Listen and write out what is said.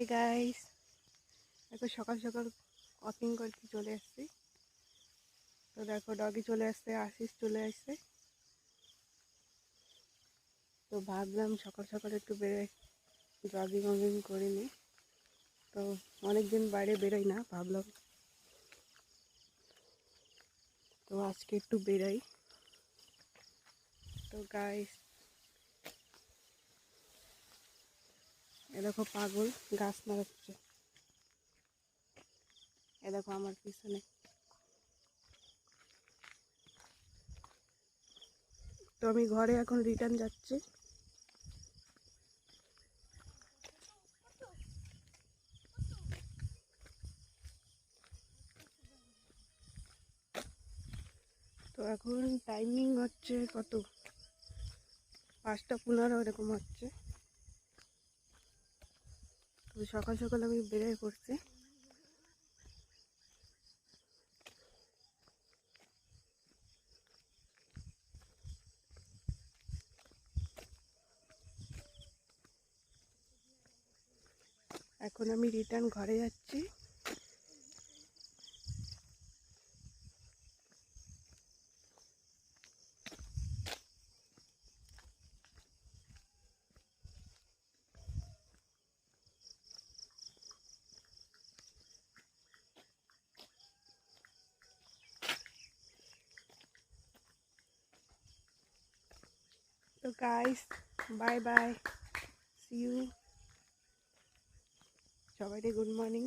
Guys দেখো, সকাল সকাল ওয়াকিং করতে চলে এসেছি তো দেখো ডগি চলে আসছে, আশিস চলে আসছে। তো ভাবলাম সকাল সকাল একটু বেরোয় জগিং ওগিং করে নিই। তো অনেকদিন বাইরে বেরোই না, ভাবলাম। তো আজকে একটু বেরোই। তো গাইস দেখো পাগল, গাছ মারাচ্ছে। এ দেখো আমার পিছনে। তো আমি ঘরে এখন রিটার্ন যাচ্ছি। তো এখন টাইমিং হচ্ছে কত? পাঁচটা পনেরো এরকম হচ্ছে। সকাল সকাল আমি বেরোয় করছি। এখন আমি রিটার্ন ঘরে যাচ্ছি। তো guys bye bye see you সবাইকে গুড মর্নিং